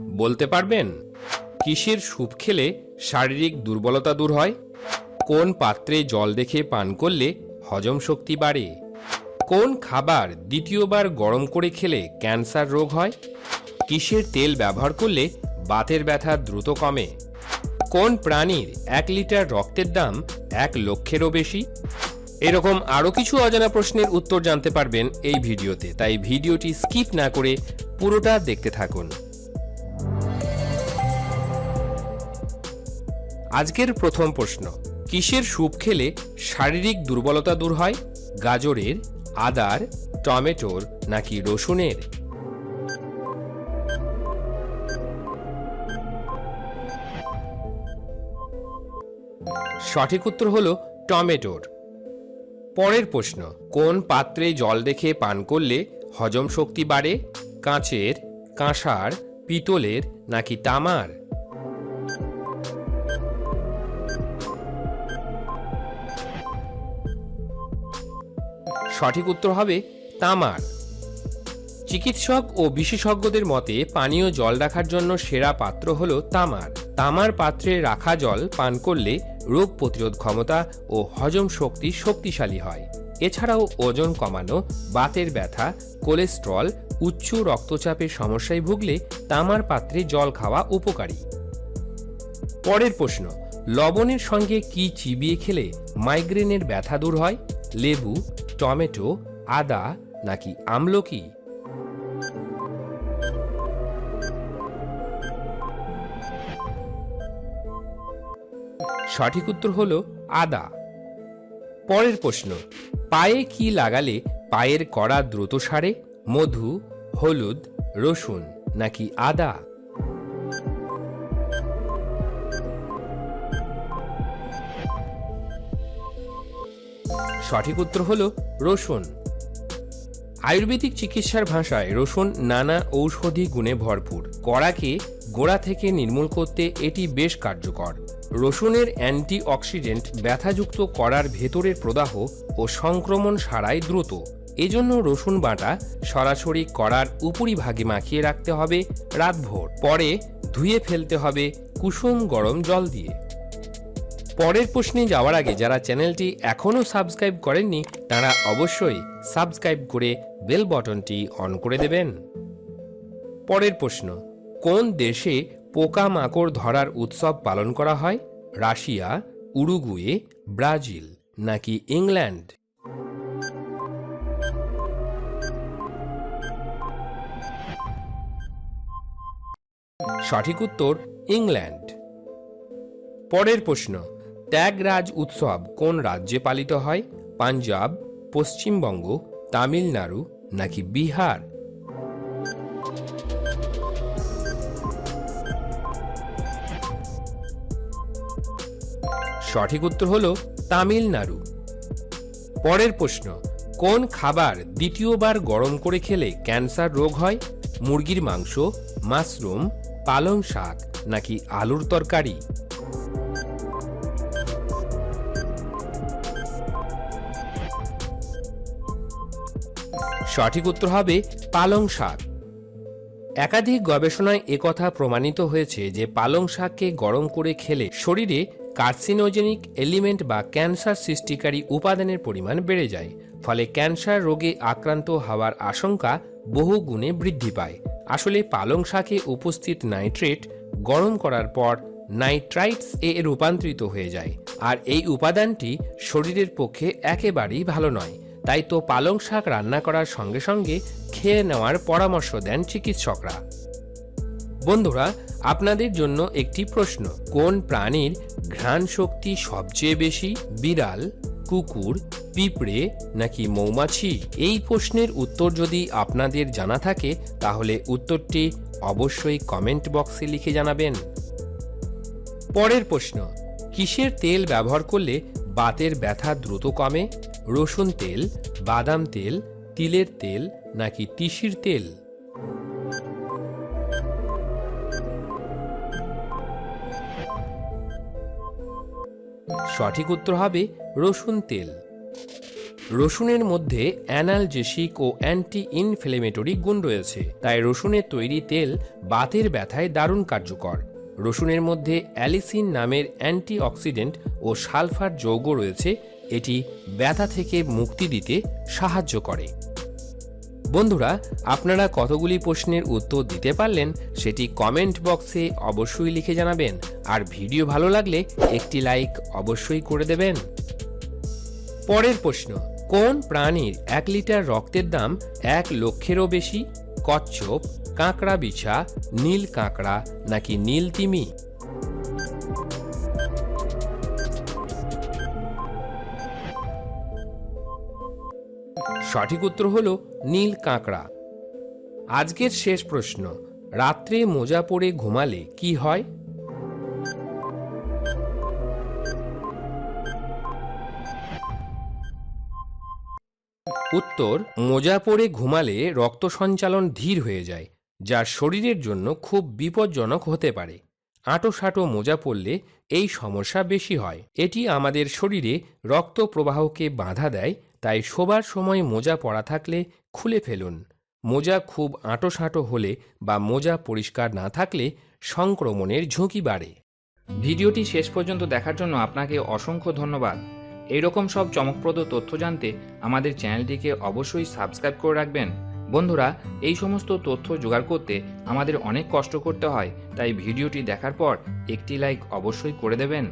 বলতে পারবেন? কিসের স্যুপ খেলে শারীরিক দুর্বলতা দূর হয়? কোন পাত্রে জল দেখে পান করলে হজম শক্তি বাড়ে? কোন খাবার দ্বিতীয়বার গরম করে খেলে ক্যান্সার রোগ হয়? কিসের তেল ব্যবহার করলে বাতের ব্যথা দ্রুত কমে? কোন প্রাণীর এক লিটার রক্তের দাম এক লক্ষেরও বেশি? এরকম আরও কিছু অজানা প্রশ্নের উত্তর জানতে পারবেন এই ভিডিওতে, তাই ভিডিওটি স্কিপ না করে পুরোটা দেখতে থাকুন। আজকের প্রথম প্রশ্ন, কিসের স্যুপ খেলে শারীরিক দুর্বলতা দূর হয়, গাজরের, আদার, টমেটোর নাকি রসুনের? সঠিক উত্তর হল টমেটোর। পরের প্রশ্ন, কোন পাত্রে জল দেখে পান করলে হজম শক্তি বাড়ে, কাঁচের, কাঁসার, পিতলের নাকি তামার? সঠিক উত্তর হবে তামার। চিকিৎসক ও বিশেষজ্ঞদের মতে পানীয় জল রাখার জন্য সেরা পাত্র হল তামার। তামার পাত্রে রাখা জল পান করলে রোগ প্রতিরোধ ক্ষমতা ও হজম শক্তি শক্তিশালী হয়। এছাড়াও ওজন কমানো, বাতের ব্যথা, কোলেস্ট্রল, উচ্চ রক্তচাপের সমস্যায় ভুগলে তামার পাত্রে জল খাওয়া উপকারী। পরের প্রশ্ন, লবণের সঙ্গে কি চিবিয়ে খেলে মাইগ্রেনের ব্যথা দূর হয়? লেবু টমেটো, আদা নাকি আমলকি? সঠিক উত্তর হল আদা। পরের প্রশ্ন, পায়ে কি লাগালে পায়ের কড়া দ্রুত সারে? মধু, হলুদ, রসুন নাকি আদা? সঠিক উত্তর হল রসুন। আয়ুর্বেদিক চিকিৎসার ভাষায় রসুন নানা ঔষধি গুণে ভরপুর। কড়াকে গোড়া থেকে নির্মূল করতে এটি বেশ কার্যকর। রসুনের অ্যান্টি অক্সিডেন্ট ব্যথাযুক্ত কড়ার ভেতরের প্রদাহ ও সংক্রমণ সারায় দ্রুত। এজন্য রসুন বাটা সরাসরি কড়ার উপরিভাগে মাখিয়ে রাখতে হবে রাতভর। পরে ধুয়ে ফেলতে হবে কুসুম গরম জল দিয়ে। পরের প্রশ্নে যাওয়ার আগে যারা চ্যানেলটি এখনও সাবস্ক্রাইব করেননি, তারা অবশ্যই সাবস্ক্রাইব করে বেল বটনটি অন করে দেবেন। পরের প্রশ্ন, কোন দেশে পোকামাকড় ধরার উৎসব পালন করা হয়? রাশিয়া, উরুগুয়ে, ব্রাজিল নাকি ইংল্যান্ড? সঠিক উত্তর, ইংল্যান্ড। পরের প্রশ্ন ত্যাগরাজ উৎসব কোন রাজ্যে পালিত হয়? পাঞ্জাব, পশ্চিমবঙ্গ, তামিলনাড়ু নাকি বিহার? সঠিক উত্তর হল তামিলনাড়ু। পরের প্রশ্ন, কোন খাবার দ্বিতীয়বার গরম করে খেলে ক্যান্সার রোগ হয়? মুরগির মাংস, মাশরুম, পালং শাক নাকি আলুর তরকারি? সঠিক উত্তর হবে পালং শাক। একাধিক গবেষণায় একথা প্রমাণিত হয়েছে যে পালং শাককে গরম করে খেলে শরীরে কার্সিনোজেনিক এলিমেন্ট বা ক্যান্সার সৃষ্টিকারী উপাদানের পরিমাণ বেড়ে যায়, ফলে ক্যান্সার রোগে আক্রান্ত হওয়ার আশঙ্কা বহু গুণে বৃদ্ধি পায়। আসলে পালং শাকে উপস্থিত নাইট্রেট গরম করার পর নাইট্রাইটস এ রূপান্তরিত হয়ে যায়, আর এই উপাদানটি শরীরের পক্ষে একেবারেই ভালো নয়। তাই তো পালং শাক রান্না করার সঙ্গে সঙ্গে খেয়ে নেওয়ার পরামর্শ দেন চিকিৎসকরা। বন্ধুরা, আপনাদের জন্য একটি প্রশ্ন, কোন প্রাণীর ঘ্রাণ শক্তি সবচেয়ে বেশি? বিড়াল, কুকুর, পিঁপড়ে নাকি মৌমাছি? এই প্রশ্নের উত্তর যদি আপনাদের জানা থাকে, তাহলে উত্তরটি অবশ্যই কমেন্ট বক্সে লিখে জানাবেন। পরের প্রশ্ন, কিসের তেল ব্যবহার করলে বাতের ব্যথা দ্রুত কমে? রসুন তেল, বাদাম তেল, তিলের তেল নাকি তিসির তেল? সঠিক উত্তর হবে রসুন তেল। রসুনের মধ্যে অ্যানালজেসিক ও অ্যান্টি ইনফ্লেমেটরি গুণ রয়েছে, তাই রসুনের তৈরি তেল বাতের ব্যথায় দারুণ কার্যকর। রসুনের মধ্যে অ্যালিসিন নামের অ্যান্টি অক্সিডেন্ট ও সালফার যৌগ রয়েছে এটি ব্যথা থেকে মুক্তি দিতে সাহায্য করে। বন্ধুরা, আপনারা কতগুলি প্রশ্নের উত্তর দিতে পারলেন সেটি কমেন্ট বক্সে অবশ্যই লিখে জানাবেন। আর ভিডিও ভালো লাগলে একটি লাইক অবশ্যই করে দেবেন। পরের প্রশ্ন, কোন প্রাণীর এক লিটার রক্তের দাম এক লক্ষেরও বেশি? কচ্ছপ, কাঁকড়া, বিছা, নীল কাঁকড়া নাকি নীল তিমি? সঠিক উত্তর হল নীল কাঁকড়া। আজকের শেষ প্রশ্ন, রাত্রে মোজা পরে ঘুমালে কি হয়? উত্তর, মোজা পরে ঘুমালে রক্ত সঞ্চালন ধীর হয়ে যায়, যা শরীরের জন্য খুব বিপজ্জনক হতে পারে। আঁটো সাঁটো মোজা পরলে এই সমস্যা বেশি হয়। এটি আমাদের শরীরে রক্ত প্রবাহকে বাধা দেয় তাই শোবার সময় মোজা পরা থাকলে খুলে ফেলুন। মোজা খুব আঁটো সাঁটো হলে বা মোজা পরিষ্কার না থাকলে সংক্রমণের ঝুঁকি বাড়ে। ভিডিওটি শেষ পর্যন্ত দেখার জন্য আপনাকে অসংখ্য ধন্যবাদ। এইরকম সব চমকপ্রদ তথ্য জানতে আমাদের চ্যানেলটিকে অবশ্যই সাবস্ক্রাইব করে রাখবেন। বন্ধুরা, এই সমস্ত তথ্য জোগাড় করতে আমাদের অনেক কষ্ট করতে হয়, তাই ভিডিওটি দেখার পর একটি লাইক অবশ্যই করে দেবেন।